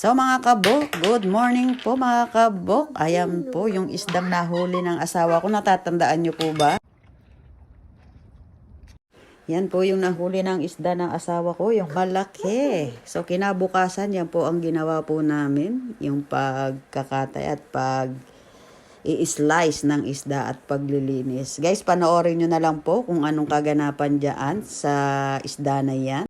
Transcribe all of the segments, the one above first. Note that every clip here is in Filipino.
So mga kabok, good morning po mga kabok. Ayan po yung isdang nahuli ng asawa ko. Natatandaan nyo po ba? Yan po yung nahuli ng isda ng asawa ko, yung malaki. So kinabukasan, yan po ang ginawa po namin. Yung pagkakatay at pag i-slice ng isda at paglilinis. Guys, panoorin nyo na lang po kung anong kaganapan dyan sa isda na yan.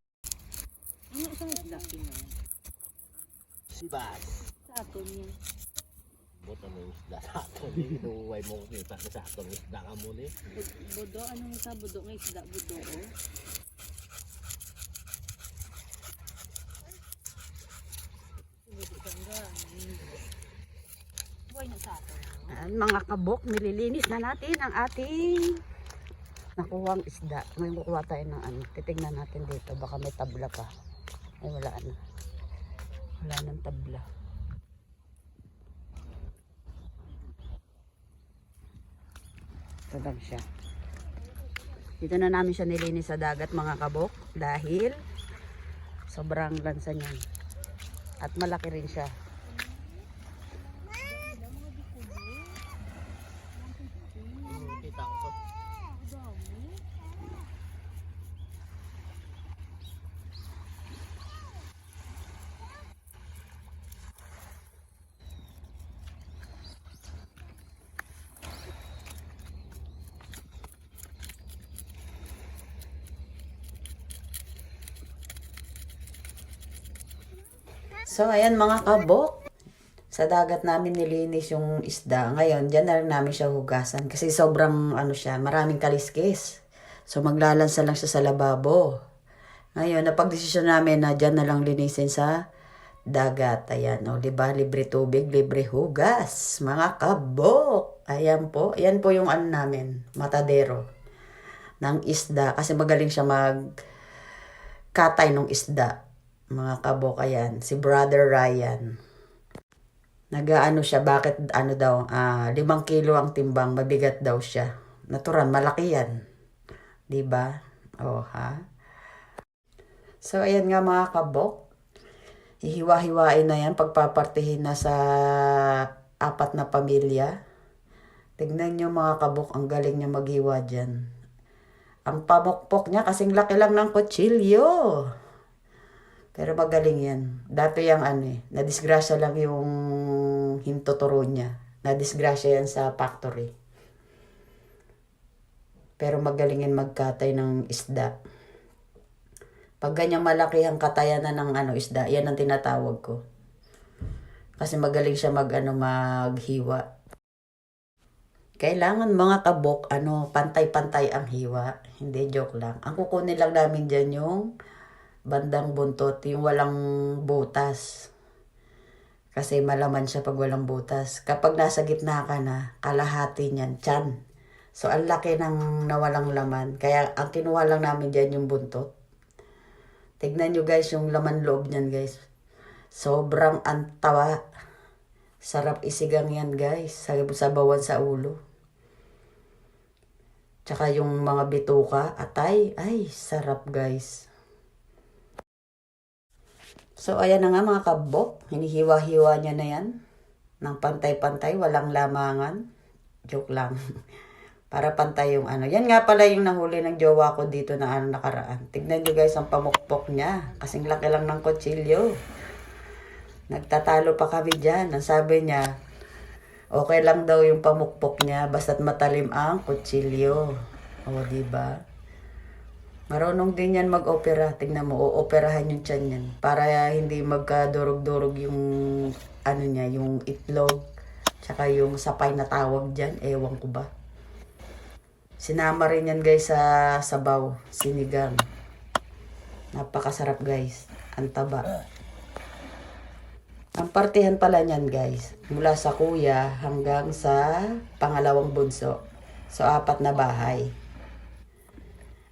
Sibas. Sa aton niya. Buto mo yung isda sa aton. Inuway mo kita ka sa aton isda ka mo ni. Bud- Budo, anong sa budo nga isda budo oh. o? Ayan, mga kabok, nililinis na natin ang ating nakuhang isda. Ngayon kukuha tayo ng ano. Titignan natin dito. Baka may tabla pa. Ay, wala na. Wala nang tabla. Lang siya. Dito na namin siya nilinis sa dagat mga kabok. Dahil sobrang lansa niyan. At malaki rin siya. So, ayan mga kabok. Sa dagat namin nilinis yung isda. Ngayon, dyan na rin namin siya hugasan. Kasi sobrang, ano siya, maraming kaliskis. So, maglalansa lang siya sa lababo. Ngayon, napagdesisyon namin na dyan na lang linisin sa dagat. Ayan, o, di ba? Libre tubig, libre hugas. Mga kabok. Ayan po. Ayan po yung ano namin, matadero ng isda. Kasi magaling siya mag katay ng isda mga kabokayan, si Brother Ryan. Nagaano siya, bakit ano daw, ah, limang kilo ang timbang, mabigat daw siya. Natural, malaki yan. ba? Oh, ha? So, ayan nga mga kabok. Ihiwa-hiwain na yan, pagpapartihin na sa apat na pamilya. Tignan nyo mga kabok, ang galing niya maghiwa dyan. Ang pamukpok niya, kasing laki lang ng kutsilyo. Pero magaling yan. Dati yung ano eh, nadisgrasya lang yung hintuturo niya. Nadisgrasya yan sa factory. Pero magaling yan magkatay ng isda. Pag ganyan malaki ang katayan na ng ano, isda, yan ang tinatawag ko. Kasi magaling siya mag, ano, maghiwa. Kailangan mga kabok, ano, pantay-pantay ang hiwa. Hindi, joke lang. Ang kukunin lang namin dyan yung bandang buntot, yung walang butas. Kasi malaman siya pag walang butas. Kapag nasa gitna ka na, kalahati niyan, tiyan. So, ang laki ng nawalang laman. Kaya, ang kinuha lang namin dyan yung buntot. Tignan nyo guys, yung laman loob niyan guys. Sobrang antawa. Sarap isigang yan guys. Sa sabawan sa ulo. Tsaka yung mga bituka, atay. Ay, sarap guys. So, ayan na nga mga kabok. Hinihiwa-hiwa niya na yan. Ng pantay-pantay, walang lamangan. Joke lang. Para pantay yung ano. Yan nga pala yung nahuli ng jowa ko dito na ano nakaraan. Tignan nyo guys ang pamukpok niya. Kasing laki lang ng kutsilyo. Nagtatalo pa kami dyan. Ang sabi niya, okay lang daw yung pamukpok niya basta't matalim ang kutsilyo. O, di ba? Marunong din yan mag-opera. Tingnan mo, o-operahan yung tiyan yan. Para hindi magkadurog-durog yung, ano niya, yung itlog. Tsaka yung sapay na tawag dyan. Ewan ko ba. Sinama rin yan guys sa sabaw. Sinigang. Napakasarap guys. Ang taba. Ang partihan pala niyan guys. Mula sa kuya hanggang sa pangalawang bunso. So, apat na bahay.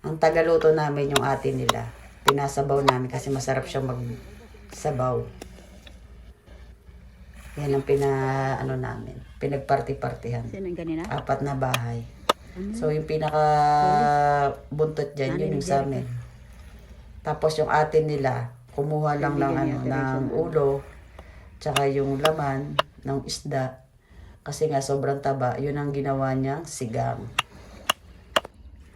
Ang tagaluto namin yung ate nila. Pinasabaw namin kasi masarap siya magsabaw. Yan ang pina, ano namin, pinagparty-partihan. Apat na bahay. So, yung pinaka buntot dyan, yun yung sa amin. Tapos yung ate nila, kumuha lang ng ano, ng ulo, tsaka yung laman ng isda. Kasi nga sobrang taba, yun ang ginawa niyang sigang.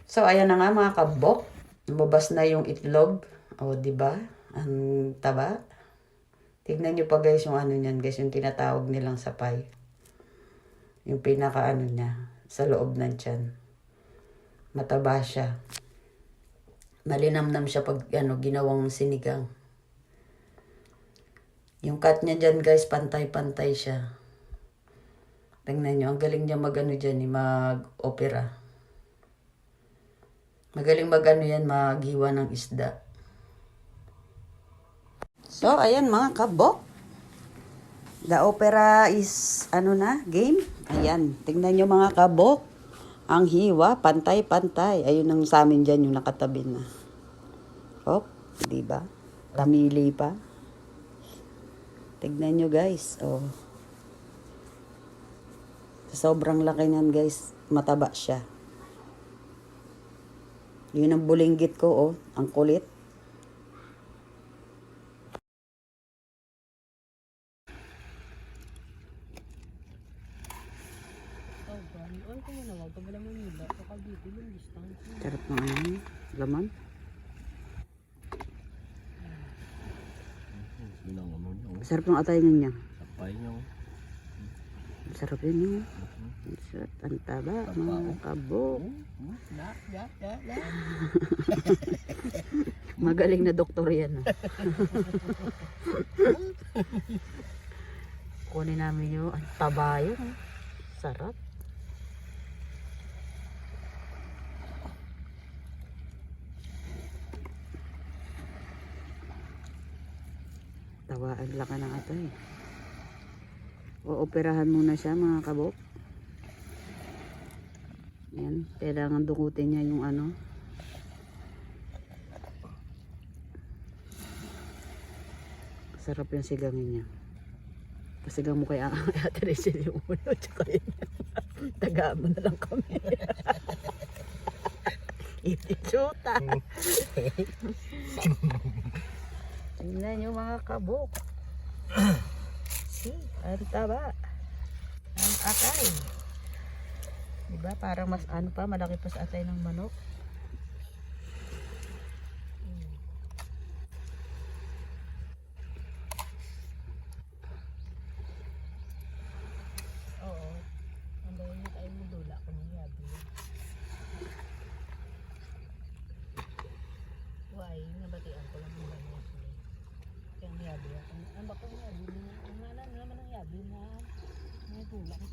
So, ayan na nga mga kabok. Lumabas na yung itlog. O, di ba? Ang taba. Tignan nyo pa guys yung ano niyan, guys, yung tinatawag nilang sapay. Yung pinaka ano niya, sa loob ng tiyan. Mataba siya. Malinamnam siya pag ano, ginawang sinigang. Yung cut niya dyan guys, pantay-pantay siya. Tingnan nyo, ang galing niya mag ano dyan, eh, mag-opera. Magaling mag ano yan, maghiwa ng isda. So, ayan mga kabok. The opera is, ano na, game. Ayan, tingnan nyo mga kabok. Ang hiwa, pantay-pantay. Ayun ang sa amin dyan, yung nakatabi na. Oh, di ba? Tamili pa. Tignan nyo guys. Oh. Sobrang laki niyan guys. Mataba siya. Yun ang bulinggit ko oh. Ang kulit. Oh. Sarap ng ano. Laman. Sarap ng atay niya. Sapay nyo. Sarap yun yun. Sarap. Ang taba. Mga kabok. Na, na. Magaling na doktor yan. ah. Kunin namin yung ang taba yun. ah. Sarap. Tawaan lang ka ng atay. Ooperahan muna siya mga kabok. Yan, kailangan dukutin niya yung ano, Sarap yung sigangin niya. Pasigang mo kay Ate Rachel yung ulo, tsaka yun. Tagaan mo na lang kami. Ititsuta. Tingnan nyo mga kabok. See, ang taba. Atay. Diba? Parang mas ano pa, malaki pa sa atay ng manok. Yabi. Why? Nabatian ko lang muna mo sila. Kaya ang yabi ako. Ang bako ng yabi mo. Ang nalan naman ng yabi mo. May dula ko